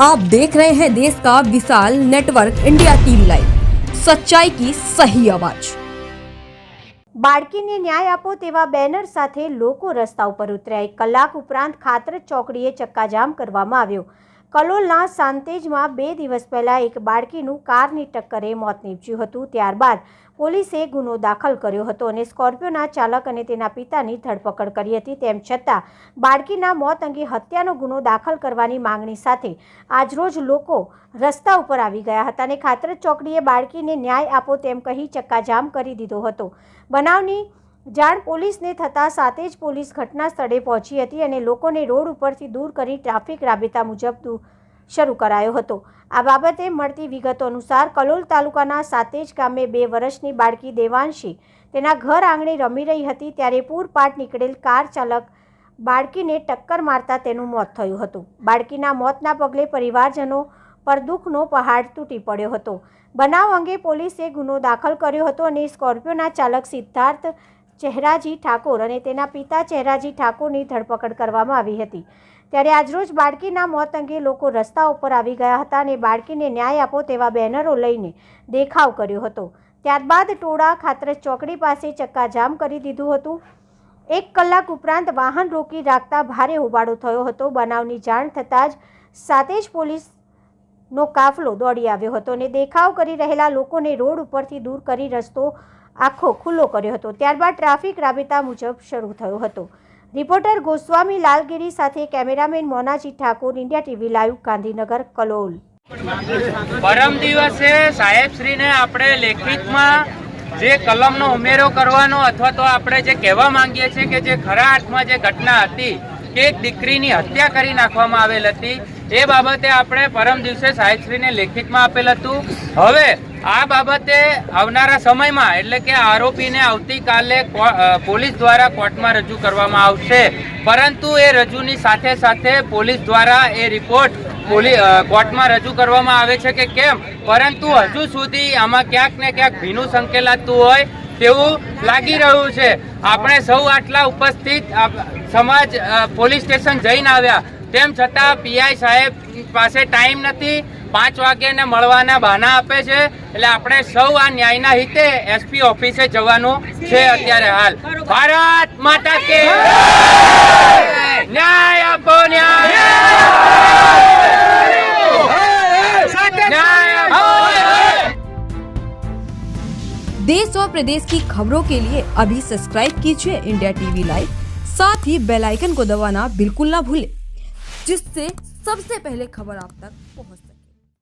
आप देख रहे हैं देश का विशाल नेटवर्क इंडिया टीवी लाइव सच्चाई की सही आवाज બાળકીને ન્યાય આપો તેવા બેનર સાથે લોકો રસ્તા ઉપર ઉતર્યા એક કલાક ઉપરાંત ખાતરજ ચોકડીએ ચક્કાજામ કરવામાં આવ્યો કલોલના સાંતેજમાં બે દિવસ પહેલાં એક બાળકીનું કારની ટક્કરે મોત નીપજ્યું હતું. ત્યારબાદ પોલીસે ગુનો દાખલ કર્યો હતો અને સ્કોર્પિયોના ચાલક અને તેના પિતાની ધરપકડ કરી હતી. તેમ છતાં બાળકીના મોત અંગે હત્યાનો ગુનો દાખલ કરવાની માંગણી સાથે આજરોજ લોકો રસ્તા ઉપર આવી ગયા હતા અને ખાતરજ ચોકડીએ બાળકીને ન્યાય આપો તેમ કહી ચક્કાજામ કરી દીધો હતો. બનાવની જાણ પોલીસને થતાં સાથે જ પોલીસ ઘટના સ્થળે પહોંચી હતી અને લોકોને રોડ ઉપરથી દૂર કરી ટ્રાફિક રાબેતા મુજબ શરૂ કરાયો હતો. આ બાબતે મળતી વિગતો અનુસાર કલોલ તાલુકાના સાતેજ ગામે બે વર્ષની બાળકી દેવાંશી તેના ઘર આંગણે રમી રહી હતી ત્યારે પૂરપાટ નીકળેલ કાર ચાલક બાળકીને ટક્કર મારતા તેનું મોત થયું હતું. બાળકીના મોતના પગલે પરિવારજનો પર દુઃખનો પહાડ તૂટી પડ્યો હતો. બનાવ અંગે પોલીસે ગુનો દાખલ કર્યો હતો અને સ્કોર્પિયોના ચાલક સિદ્ધાર્થ ચહેરાજી ઠાકોર અને તેના પિતા ચહેરાજી ઠાકોરની ધરપકડ કરવામાં આવી હતી. ત્યારે આજરોજ બાળકીના મોત અંગે લોકો રસ્તા ઉપર આવી ગયા હતા અને બાળકીને ન્યાય આપો તેવા બેનરો લઈને દેખાવ કર્યો હતો. ત્યારબાદ ટોળા ખાતરજ ચોકડી પાસે ચક્કાજામ કરી દીધું હતું. એક કલાક ઉપરાંત વાહન રોકી રાખતા ભારે હોબાળો થયો હતો. બનાવની જાણ થતાં જ સાથે જ પોલીસનો કાફલો દોડી આવ્યો હતો અને દેખાવ કરી રહેલા લોકોને રોડ ઉપરથી દૂર કરી રસ્તો આખો ખુલ્લો કર્યો હતો. ત્યારબાદ ટ્રાફિક રાબેતા મુજબ શરૂ થયો હતો. રિપોર્ટર ગોસ્વામી લાલગીરી સાથે cameraman Monaji Thakor, India TV live, Gandhinagar, Kalol. પરમ દિવસે સાહેબશ્રીને આપણે લેખિતમાં જે કલમનો ઉમેરો કરવાનો અથવા તો આપણે જે કહેવા માંગીએ છીએ કે જે ખરા અર્થમાં જે ઘટના હતી કે એક દીકરીની હત્યા કરી નાખવામાં આવેલ હતી, એ બાબતે આપણે પરમ દિવસે સાહેબશ્રીને લેખિતમાં આપેલ હતું. હવે આ બાબતે આવનારા સમયમાં, એટલે કે આરોપીને આવતીકાલે પોલીસ દ્વારા કોર્ટમાં રજૂ કરવામાં આવશે. પરંતુ એ રજૂની સાથે સાથે પોલીસ દ્વારા એ રિપોર્ટ કોર્ટમાં રજૂ કરવામાં આવે છે કે કેમ? પરંતુ હજુ સુધી આમાં ક્યાંક ને ક્યાંક ભીનું સંકેલાતું હોય તેવું લાગી રહ્યું છે. આપણે સૌ આટલા ઉપસ્થિત સમાજ પોલીસ સ્ટેશન જઈને આવ્યા. તેમ છતાં પીઆઈ સાહેબ પાસે ટાઈમ નથી. પાંચ વાગ્યાને મળવાના બહાના આપે છે એટલે આપણે સૌ આ ન્યાયના હિતે એસપી ઓફિસે જવાનું છે અત્યારે હાલ ભારત માતા કે ન્યાય આપો ન્યાય न्याय आपको। देश और प्रदेश की खबरों के लिए अभी सब्सक्राइब कीजिए इंडिया टीवी लाइव साथ ही बेल आइकन को दबाना बिल्कुल ना भूलें जिससे सबसे पहले खबर आप तक पहुंच सके